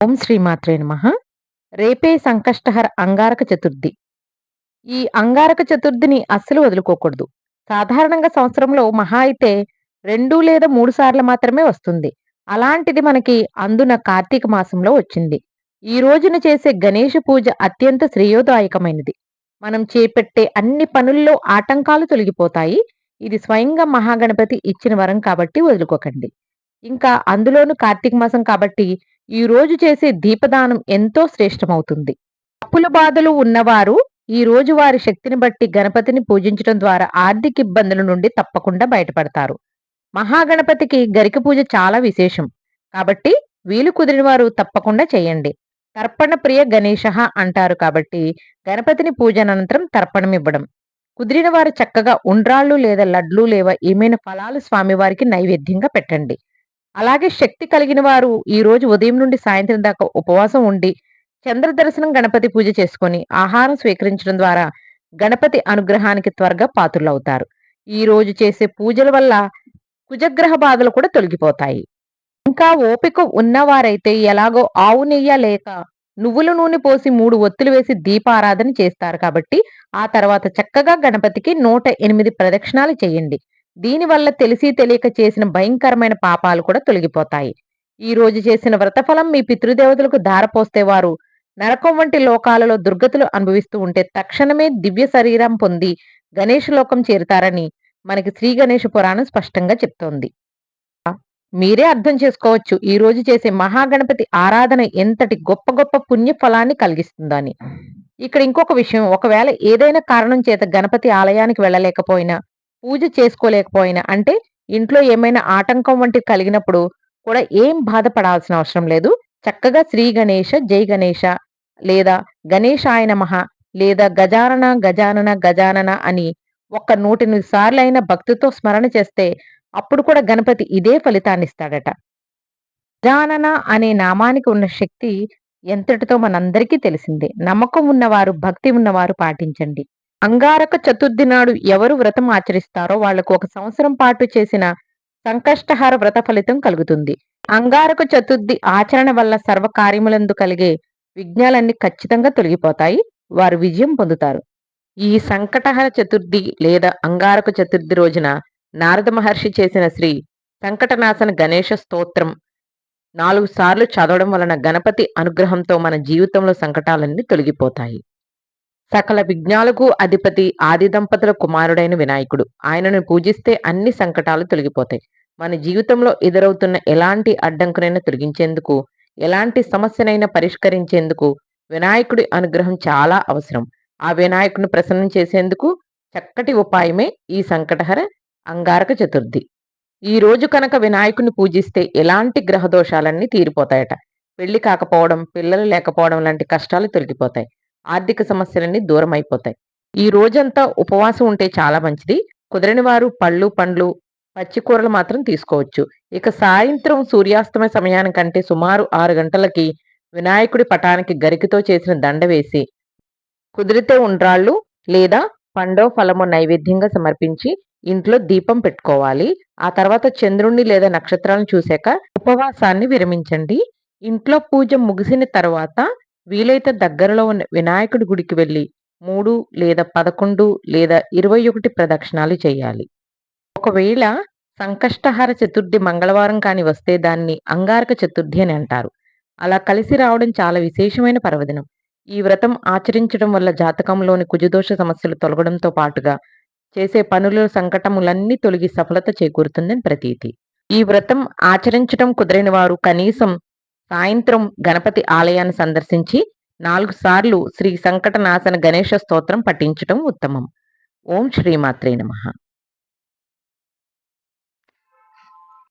ఓం శ్రీమాత్రే నమ. రేపే సంకష్టహర అంగారక చతుర్థి. ఈ అంగారక చతుర్థిని అస్సలు వదులుకోకూడదు. సాధారణంగా సంవత్సరంలో మహా అయితే రెండు లేదా మూడు సార్లు మాత్రమే వస్తుంది. అలాంటిది మనకి అందున కార్తీక మాసంలో వచ్చింది. ఈ రోజున చేసే గణేష పూజ అత్యంత శ్రేయోదాయకమైనది. మనం చేపట్టే అన్ని పనుల్లో ఆటంకాలు తొలగిపోతాయి. ఇది స్వయంగా మహాగణపతి ఇచ్చిన వరం కాబట్టి వదులుకోకండి. ఇంకా అందులోను కార్తీక మాసం కాబట్టి ఈ రోజు చేసే దీపదానం ఎంతో శ్రేష్టమవుతుంది. అప్పుల బాధలు ఉన్నవారు ఈ రోజు వారి శక్తిని బట్టి గణపతిని పూజించడం ద్వారా ఆర్థిక ఇబ్బందుల నుండి తప్పకుండా బయటపడతారు. మహాగణపతికి గరిక పూజ చాలా విశేషం. కాబట్టి వీలు కుదిరిన వారు తప్పకుండా చేయండి. తర్పణ ప్రియ గణేష అంటారు కాబట్టి గణపతిని పూజ అనంతరం తర్పణం ఇవ్వడం. కుదిరిన వారు చక్కగా ఉండ్రాళ్ళు లేదా లడ్లు లేవా ఏమైనా ఫలాలు స్వామివారికి నైవేద్యంగా పెట్టండి. అలాగే శక్తి కలిగిన వారు ఈ రోజు ఉదయం నుండి సాయంత్రం దాకా ఉపవాసం ఉండి చంద్ర దర్శనం గణపతి పూజ చేసుకొని ఆహారం స్వీకరించడం ద్వారా గణపతి అనుగ్రహానికి త్వరగా పాత్రులవుతారు. ఈ రోజు చేసే పూజల వల్ల కుజగ్రహ బాధలు కూడా తొలగిపోతాయి. ఇంకా ఓపిక ఉన్నవారైతే ఎలాగో ఆవు నెయ్య లేక నువ్వుల నూనె పోసి మూడు ఒత్తులు వేసి దీపారాధన చేస్తారు కాబట్టి ఆ తర్వాత చక్కగా గణపతికి నూట ఎనిమిది ప్రదక్షిణాలు చేయండి. దీనివల్ల తెలిసి తెలియక చేసిన భయంకరమైన పాపాలు కూడా తొలగిపోతాయి. ఈ రోజు చేసిన వ్రతఫలం మీ పితృదేవతలకు ధారపోస్తే వారు నరకం వంటి లోకాలలో దుర్గతులు అనుభవిస్తూ ఉంటే తక్షణమే దివ్య శరీరం పొంది గణేష్ లోకం చేరుతారని మనకి శ్రీ గణేష పురాణం స్పష్టంగా చెప్తోంది. మీరే అర్థం చేసుకోవచ్చు ఈ రోజు చేసే మహాగణపతి ఆరాధన ఎంతటి గొప్ప గొప్ప పుణ్య ఫలాన్ని కలిగిస్తుందని. ఇక్కడ ఇంకొక విషయం ఒకవేళ ఏదైనా కారణం చేత గణపతి ఆలయానికి వెళ్ళలేకపోయినా పూజ చేసుకోలేకపోయినా అంటే ఇంట్లో ఏమైనా ఆటంకం వంటి కలిగినప్పుడు కూడా ఏం బాధపడాల్సిన అవసరం లేదు. చక్కగా శ్రీ గణేష జై గణేష లేదా గణేశాయ నమః లేదా గజానన గజానన గజానన అని ఒక్క నూట ఎనిమిది సార్లు అయిన భక్తితో స్మరణ చేస్తే అప్పుడు కూడా గణపతి ఇదే ఫలితాన్ని ఇస్తాడట. గజానన అనే నామానికి ఉన్న శక్తి ఎంతటితో మనందరికీ తెలిసిందే. నమ్మకం ఉన్నవారు భక్తి ఉన్నవారు పాటించండి. అంగారక చతుర్థి నాడు ఎవరు వ్రతం ఆచరిస్తారో వాళ్ళకు ఒక సంవత్సరం పాటు చేసిన సంకష్టహార వ్రత ఫలితం కలుగుతుంది. అంగారక చతుర్థి ఆచరణ వల్ల సర్వ కార్యములందు కలిగే విఘ్నాలన్నీ ఖచ్చితంగా తొలగిపోతాయి. వారు విజయం పొందుతారు. ఈ సంకటహర చతుర్థి లేదా అంగారక చతుర్థి రోజున నారద మహర్షి చేసిన శ్రీ సంకటనాశన గణేష స్తోత్రం నాలుగు సార్లు చదవడం వలన గణపతి అనుగ్రహంతో మన జీవితంలో సంకటాలన్నీ తొలగిపోతాయి. సకల విఘ్నాలకు అధిపతి ఆది దంపతుల కుమారుడైన వినాయకుడు. ఆయనను పూజిస్తే అన్ని సంకటాలు తొలగిపోతాయి. మన జీవితంలో ఎదురవుతున్న ఎలాంటి అడ్డంకునైనా తొలగించేందుకు ఎలాంటి సమస్యనైనా పరిష్కరించేందుకు వినాయకుడి అనుగ్రహం చాలా అవసరం. ఆ వినాయకుడిని ప్రసన్నం చేసేందుకు చక్కటి ఉపాయమే ఈ సంకటహర అంగారక చతుర్థి. ఈ రోజు కనుక వినాయకుడిని పూజిస్తే ఎలాంటి గ్రహ దోషాలన్నీ తీరిపోతాయట. పెళ్ళి కాకపోవడం పిల్లలు లేకపోవడం లాంటి కష్టాలు తొలగిపోతాయి. ఆర్థిక సమస్యలన్నీ దూరం అయిపోతాయి ఈ రోజంతా ఉపవాసం ఉంటే చాలా మంచిది. కుదరని వారు పళ్ళు పండ్లు పచ్చి కూరలు మాత్రం తీసుకోవచ్చు. ఇక సాయంత్రం సూర్యాస్తమయ సమయానికంటే సుమారు ఆరు గంటలకి వినాయకుడి పటానికి గరికతో చేసిన దండ వేసి కుదిరితే ఉండ్రాళ్ళు లేదా పండో ఫలమో నైవేద్యంగా సమర్పించి ఇంట్లో దీపం పెట్టుకోవాలి. ఆ తర్వాత చంద్రుణ్ణి లేదా నక్షత్రాలను చూశాక ఉపవాసాన్ని విరమించండి. ఇంట్లో పూజ ముగిసిన తర్వాత వీలైతే దగ్గరలో ఉన్న వినాయకుడి గుడికి వెళ్ళి మూడు లేదా పదకొండు లేదా ఇరవై ఒకటి ప్రదక్షిణాలు చేయాలి. ఒకవేళ సంకష్టహార చతుర్థి మంగళవారం కాని వస్తే దాన్ని అంగారక చతుర్థి అని అంటారు. అలా కలిసి రావడం చాలా విశేషమైన పర్వదినం. ఈ వ్రతం ఆచరించడం వల్ల జాతకంలోని కుజదోష సమస్యలు తొలగడంతో పాటుగా చేసే పనుల సంకటములన్నీ తొలగి సఫలత చేకూరుతుందని ప్రతీతి. ఈ వ్రతం ఆచరించడం కుదరని వారు కనీసం సాయంత్రం గణపతి ఆలయాన్ని సందర్శించి నాలుగు సార్లు శ్రీ సంకటనాశన గణేష స్తోత్రం పఠించటం ఉత్తమం. ఓం శ్రీమాత్రే నమః.